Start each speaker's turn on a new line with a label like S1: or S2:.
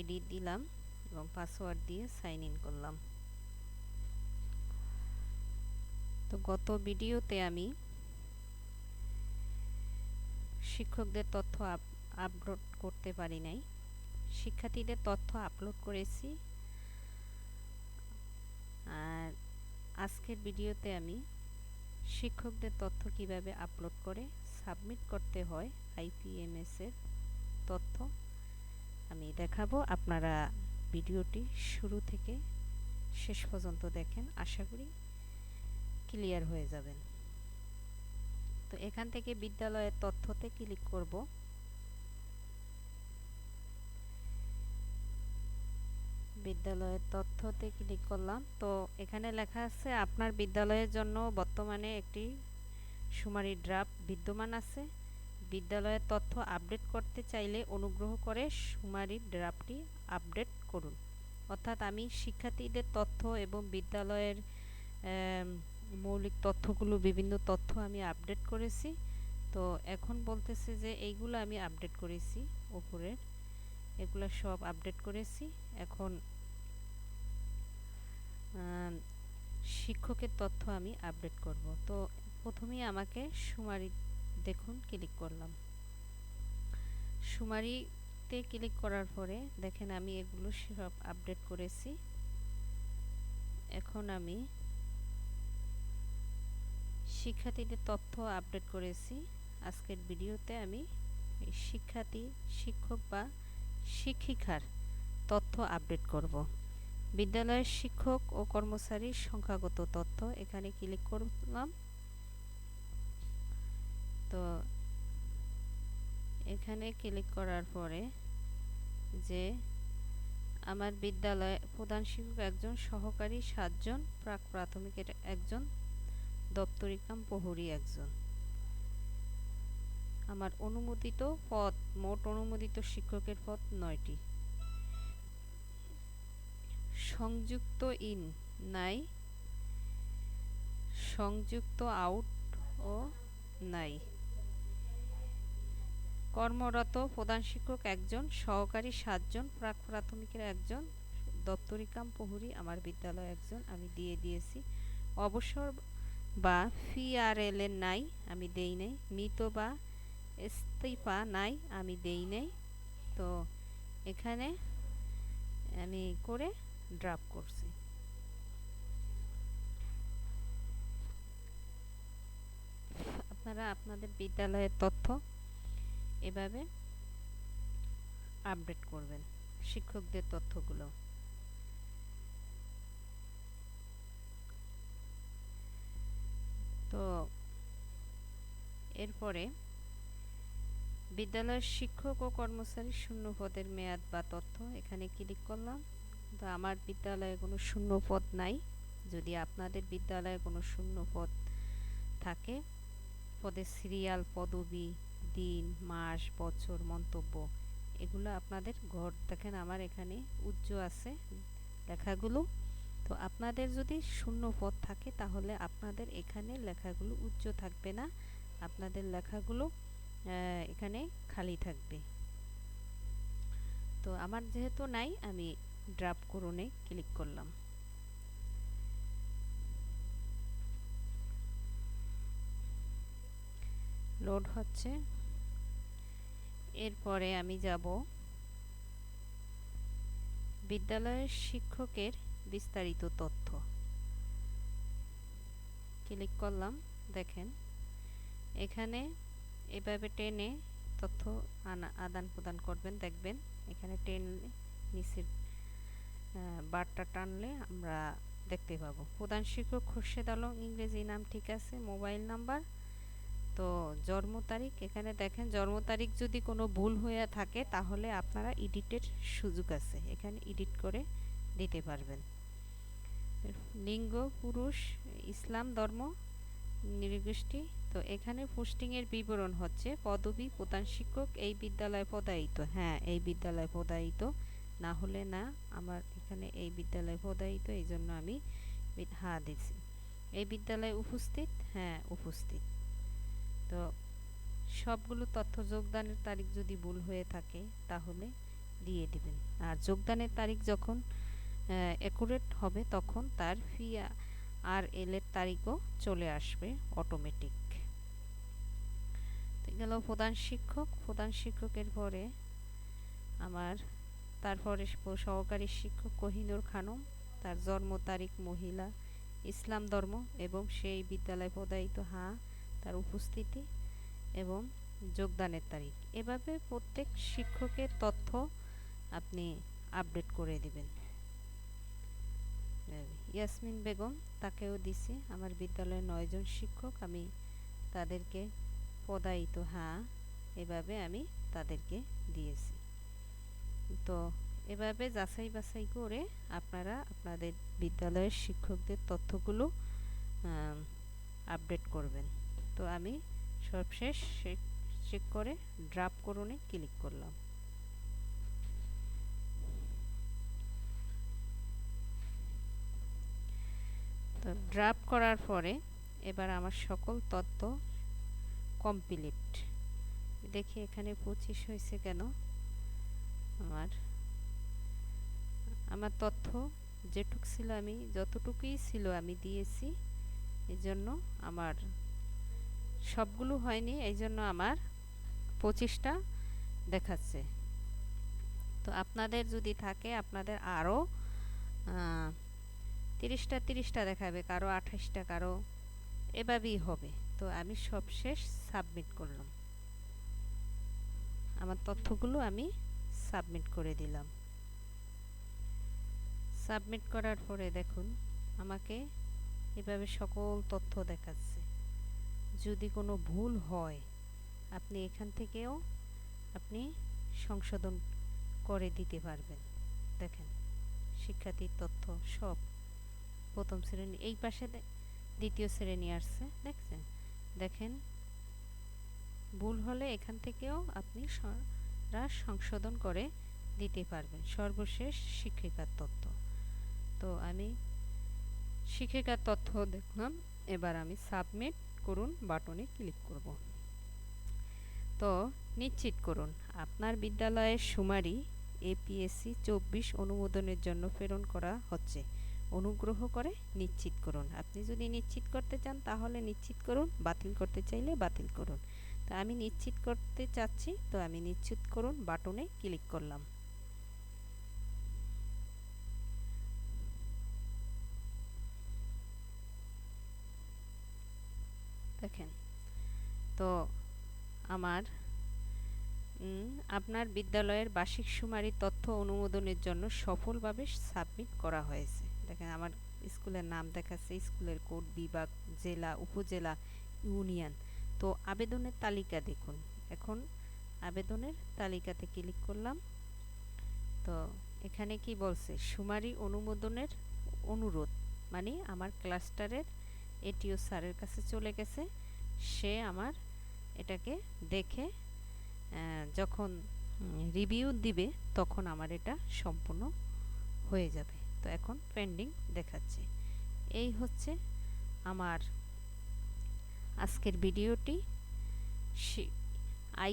S1: ID দিলাম এবং password দিয়ে সাইন ইন করলাম। তো গত ভিডিওতে আমি শিক্ষকদের তথ্য আপলোড করতে পারি নাই। শিক্ষার্থীদের তথ্য আপলোড করেছি। আর আজকের ভিডিওতে আমি শিক্ষকদের তথ্য কীভাবে আপলোড করে সাবমিট করতে হয় আইপিএমএস এর তথ্য আমি দেখাবো। আপনারা ভিডিওটি শুরু থেকে শেষ পর্যন্ত দেখেন। আশা করি ক্লিয়ার হয়ে যাবেন। তো এখান থেকে বিদ্যালয়ের তথ্যতে ক্লিক করব। বিদ্যালয়ের তথ্যতে ক্লিক করলাম। তো এখানে লেখা আছে, আপনার বিদ্যালয়ের জন্য বর্তমানে একটি সুমারি ড্রাফট বিদ্যমান আছে। বিদ্যালয়ের তথ্য আপডেট করতে চাইলে অনুগ্রহ করে সুমারি ড্রাফটটি আপডেট করুন। অর্থাৎ আমি শিক্ষার্থীদের তথ্য এবং বিদ্যালয়ের মৌলিক তথ্যগুলো, বিভিন্ন তথ্য আমি আপডেট করেছি। তো এখন বলতেছে যে এইগুলো আমি আপডেট করেছি উপরের এগুলো সব আপডেট করেছি। এখন শিক্ষকের তথ্য আমি আপডেট করব। তো প্রথমেই আমাকে সুমারি দেখুন ক্লিক করলাম। সুমারিতে ক্লিক করার পরে দেখেন আমি এগুলো সব আপডেট করেছি। এখন আমি শিক্ষার্থীদের তথ্য আপডেট করেছি। আজকের ভিডিওতে আমি শিক্ষার্থী, শিক্ষক বা শিক্ষিকার তথ্য আপডেট করব। বিদ্যালয়ের শিক্ষক ও কর্মচারীর সংখ্যাগত তথ্য এখানে ক্লিক করলাম। তো এখানে ক্লিক করার পরে যে আমার বিদ্যালয়ে প্রধান শিক্ষক একজন, সহকারী সাতজন, প্রাক প্রাথমিকের একজন, দপ্তরিকাম প্রহরী একজন। আমার অনুমোদিত পদ, মোট অনুমোদিত শিক্ষকের পদ নয়টি। সংযুক্ত ইন, নাই। সংযুক্ত আউট ও নাই। কর্মরত প্রধান শিক্ষক একজন, সহকারী সাতজন, প্রাক প্রাথমিকের একজন, দপ্তরিকাম প্রহরী আমার বিদ্যালয়ে একজন, আমি দিয়ে দিয়েছি। অবসর বা ফি আর এল এর নাই, আমি দেই নাই। মৃত বা ইস্তিফা নাই, আমি দেই নাই। তো এখানে আমি করে ড্রাপ করছি। আপনারা আপনাদের বিদ্যালয়ের তথ্য এভাবে আপডেট করবেন শিক্ষকদের তথ্যগুলো। তো এরপরে বিদ্যালয়ের শিক্ষক ও কর্মচারী শূন্য পদের মেয়াদ বা তথ্য এখানে ক্লিক করলাম। তো আমার বিদ্যালয়ে কোনো শূন্য পদ নাই। যদি আপনাদের বিদ্যালয়ে কোনো শূন্য পদ থাকে, পদের সিরিয়াল পদবি দিন, মাস, বছর, মন্তব্য। এগুলো আপনাদের ঘর, দেখেন আমার এখানে উজ্জ আছে লেখাগুলো। তো আপনাদের যদি শূন্য পদ থাকে, তাহলে আপনাদের এখানে লেখাগুলো উচ্চ থাকবে না। আপনাদের লেখাগুলো এখানে খালি থাকবে। তো আমার যেহেতু নাই, আমি ড্রাপ করুনে ক্লিক করলাম। লোড হচ্ছে। এরপরে আমি যাব বিদ্যালয়ের শিক্ষকের বিস্তারিত তথ্য। ক্লিক করলাম, দেখেন। এখানে এভাবে টেনে তথ্য আনা, আদান প্রদান করবেন, দেখবেন এখানে টেনে নিচের বারটা টানলে আমরা দেখতে পাবো। প্রধান শিক্ষক খুরশেদ আলম, ইংরেজি নাম ঠিক আছে, মোবাইল নাম্বার তো জন্ম তারিখ, এখানে দেখেন জন্ম তারিখ যদি কোনো ভুল হয়ে থাকে, তাহলে আপনারা এডিটের সুযোগ আছে। এখানে এডিট করে দিতে পারবেন। লিঙ্গ, পুরুষ, ইসলাম, ধর্ম, নৃগোষ্ঠী, তো এখানে পোস্টিংয়ের বিবরণ হচ্ছে, পদবি, প্রধান শিক্ষক, এই বিদ্যালয়ে পদায়িত। হ্যাঁ এই বিদ্যালয়ে পদায়িত। না হলে না, আমার এখানে এই বিদ্যালয়ে পদায়িত এই জন্য আমি হা দিছি। এই বিদ্যালয়ে উপস্থিত? হ্যাঁ উপস্থিত। তো সবগুলো তথ্য যোগদানের তারিখ যদি ভুল হয়ে থাকে, তাহলে দিয়ে দিবেন। আর যোগদানের তারিখ যখন অ্যাকুরেট হবে, তখন তার ফি আর এল এর তারিখও চলে আসবে অটোমেটিক গেল প্রধান শিক্ষক। প্রধান শিক্ষকের পরে আমার, তারপরে সহকারী শিক্ষক কোহিনুর খানম, তার জন্ম তারিখ মহিলা, ইসলাম ধর্ম এবং সেই বিদ্যালয়ে প্রদায়িত হা তার উপস্থিতি এবং যোগদানের তারিখ। এভাবে প্রত্যেক শিক্ষকের তথ্য আপনি আপডেট করে দিবেন। ইয়াসমিন বেগম, তাকেও দিছি। আমার বিদ্যালয়ে নয়জন শিক্ষক, আমি তাদেরকে পদায়িত হ্যাঁ এভাবে আমি তাদেরকে দিয়েছি। তো এভাবে যাচাই বাছাই করে আপনারা আপনাদের বিদ্যালয়ের শিক্ষকদের তথ্যগুলো আপডেট করবেন। তো আমি সবশেষ চেক করে ড্রাপ করুনে ক্লিক করলাম। তো ড্রাপ করার পরে এবার আমার সকল তথ্য কমপ্লিট দেখি এখানে পঁচিশ হয়েছে কেন? আমার আমার তথ্য যেটুক ছিল আমি, যতটুকুই ছিল আমি দিয়েছি, এজন্য আমার সবগুলো হয়নি এই জন্য আমার পঁচিশটা দেখাচ্ছে। তো আপনাদের যদি থাকে, আপনাদের আরও তিরিশটা তিরিশটা দেখাবে, কারও আঠাশটা, কারও এভাবেই হবে। তো আমি সব শেষ সাবমিট করলাম। আমার তথ্যগুলো আমি সাবমিট করে দিলাম। সাবমিট করার পরে দেখুন, আমাকে এভাবে সকল তথ্য দেখাচ্ছে। যদি কোনো ভুল হয়, আপনি এখান থেকেও আপনি সংশোধন করে দিতে পারবেন। দেখেন, শিক্ষার্থীর তথ্য সব প্রথম শ্রেণি, এই পাশে দ্বিতীয় শ্রেণি আসছে, দেখছেন? দেখেন, ভুল হলে এখান থেকেও আপনি সংশোধন করে দিতে পারবেন। সর্বশেষ শিক্ষিকার তথ্য। তো আমি শিক্ষিকার তথ্য দেখলাম, এবার আমি সাবমিট করুন, বাটনে ক্লিক করব। তো নিশ্চিত করুন, আপনার বিদ্যালয়ের সুমারি এপিএসসি চব্বিশ অনুমোদনের জন্য প্রেরণ করা হচ্ছে। অনুগ্রহ করে নিশ্চিত করুন। আপনি যদি নিশ্চিত করতে চান, তাহলে নিশ্চিত করুন, বাতিল করতে চাইলে বাতিল করুন। তা আমি নিশ্চিত করতে চাচ্ছি, তো আমি নিশ্চিত করুন, বাটনে ক্লিক করলাম। দেখেন। তো আমার আপনার বিদ্যালয়ের বার্ষিক সুমারি তথ্য অনুমোদনের জন্য সফলভাবে সাবমিট করা হয়েছে। দেখেন, আমার স্কুলের নাম দেখাচ্ছে, স্কুলের কোড বিভাগ, জেলা, উপজেলা, ইউনিয়ন। তো আবেদনের তালিকা দেখুন। এখন আবেদনের তালিকাতে ক্লিক করলাম। তো এখানে কি বলছে? সুমারি অনুমোদনের অনুরোধ মানে আমার ক্লাস্টারের এটিও স্যারের কাছে চলে গেছে। সে আমার এটাকে দেখে যখন রিভিউ দিবে, তখন আমার এটা সম্পূর্ণ হয়ে যাবে। তো এখন পেন্ডিং দেখাচ্ছে। এই হচ্ছে আমার আজকের ভিডিওটি। আই